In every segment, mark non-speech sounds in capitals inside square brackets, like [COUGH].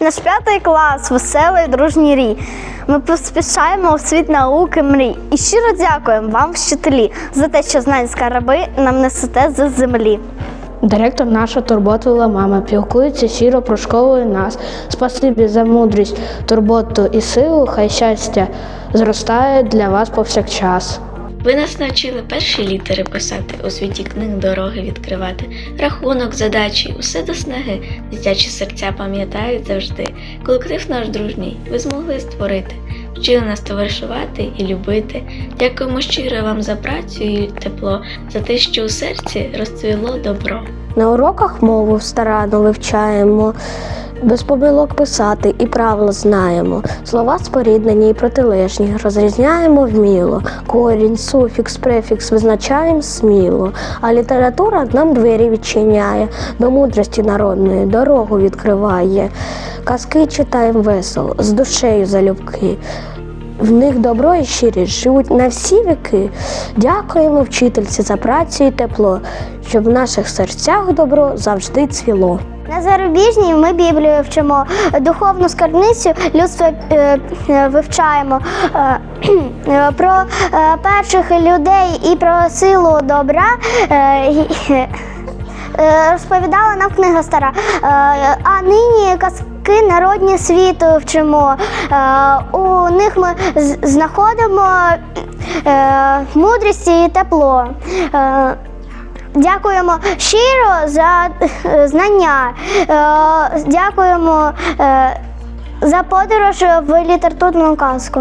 наш п'ятий клас, веселий дружній рій. Ми поспішаємо у світ науки мрій. І щиро дякуємо вам, вчителі, за те, що знань скарби нам несете з землі. Директор наша турботлива мама пілкується щиро про школу і нас. Спасибі за мудрість, турботу і силу, хай щастя зростає для вас повсякчас. Ви нас навчили перші літери писати, у світі книг дороги відкривати, рахунок, задачі, усе до снаги, дитячі серця пам'ятають завжди. Колектив наш дружній, ви змогли створити, вчили нас товаришувати і любити. Дякуємо щиро вам за працю і тепло, за те, що у серці розцвіло добро. На уроках мову старанно вивчаємо, без помилок писати і правила знаємо. Слова споріднені і протилежні, розрізняємо вміло. Корінь, суфікс, префікс визначаємо сміло. А література нам двері відчиняє, до мудрості народної дорогу відкриває. Казки читаємо весело, з душею залюбки. В них добро і щирість живуть на всі віки. Дякуємо вчительці за працю і тепло, щоб в наших серцях добро завжди цвіло. На зарубіжній ми Біблію вчимо, духовну скарбницю людства е, вивчаємо е, [CLEARS THROAT] про е, перших людей і про силу добра. Розповідала нам книга стара. А нині казки народні світу вчимо. У них ми знаходимо мудрість і тепло. Дякуємо щиро за е, знання. Е, Дякуємо е, за подорож в літературну казку.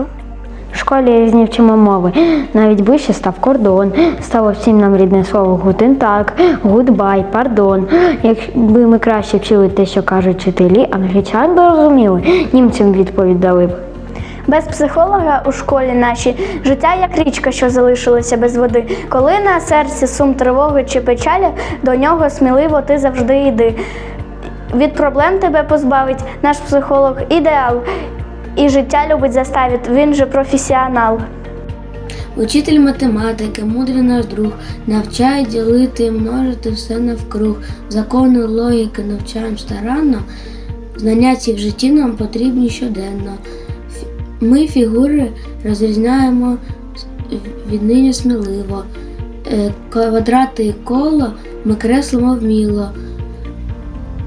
В школі різні вчимо мови. Навіть вище став кордон. Стало всім нам рідне слово гутен так, гудбай, пардон. Якби ми краще вчили те, що кажуть вчителі, англічан би розуміли, німцям відповідали б. Без психолога у школі нашій життя як річка, що залишилася без води. Коли на серці сум тривоги чи печалі, до нього сміливо ти завжди йди. Від проблем тебе позбавить наш психолог ідеал. І життя любить заставить, він же професіонал. Учитель математики, мудрий наш друг, навчає ділити і множити все навкруг. Закони логіки навчаємо старанно, знання ці в житті нам потрібні щоденно. Ми фігури розрізняємо віднині сміливо. Е, Квадрати і коло ми креслимо вміло.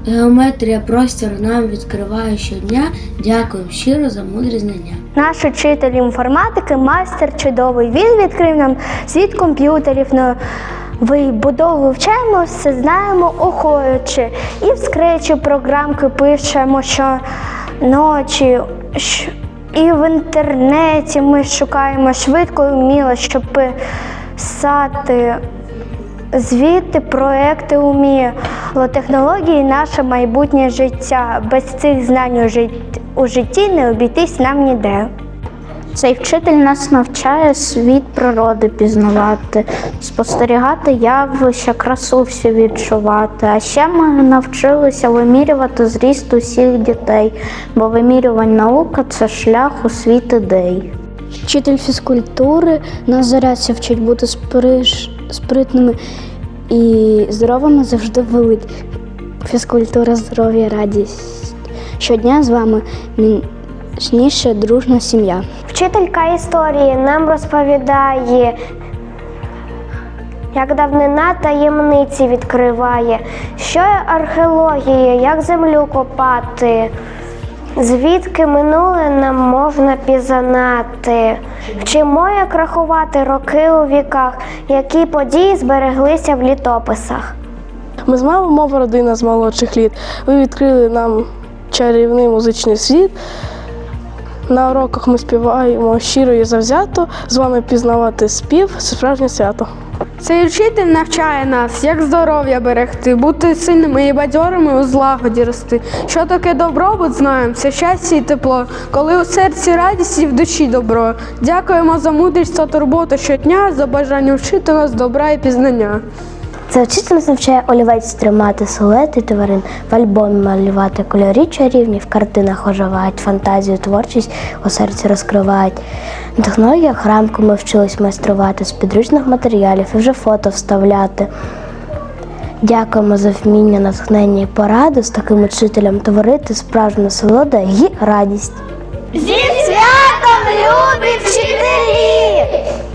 Геометрія простір нам відкриває щодня. Дякуємо щиро за мудрі знання. Наш учитель інформатики, майстер чудовий. Він відкрив нам світ комп'ютерів. Новий будову вивчаємо, все знаємо охоче. І в скречі програмки пишемо щоночі. Щ- І в інтернеті ми шукаємо швидко і вміло, щоб писати звіти, проекти уміло. Технології наше майбутнє життя. Без цих знань у жит- у житті не обійтись нам ніде. Цей вчитель нас навчає світ природи пізнавати, спостерігати явища, красу всю відчувати. А ще ми навчилися вимірювати зріст усіх дітей, бо вимірювань наука це шлях у світ ідей. Вчитель фізкультури нас зарядся вчить бути сприш, спритними і здоровими завжди велить. Фізкультура, здоров'я, радість. Щодня з вами міцніша дружна сім'я. Вчителька історії нам розповідає, як давнина таємниці відкриває, що є археологія, як землю копати, звідки минуле нам можна пізнати. Вчимо, як рахувати роки у віках, які події збереглися в літописах. Ми з мамою мова родина з молодших літ. Ви відкрили нам чарівний музичний світ. На уроках ми співаємо щиро і завзято. З вами пізнавати спів справжнє свято. Цей вчитель навчає нас, як здоров'я берегти, бути сильними і бадьорими у злагоді рости. Що таке добробут, знаємо, це щастя і тепло, коли у серці радість і в душі добро. Дякуємо за мудрість та турботу щодня, за бажання вчити нас добра і пізнання. Це вчительниця навчає олівець тримати силуети тварин, в альбомі малювати кольорі чарівні, в картинах оживають, фантазію, творчість у серці розкривають. На технологіях рамку ми вчились майструвати з підручних матеріалів і вже фото вставляти. Дякуємо за вміння, натхнення і пораду з таким учителем творити справжню солоду і радість. Зі святом любі вчителі!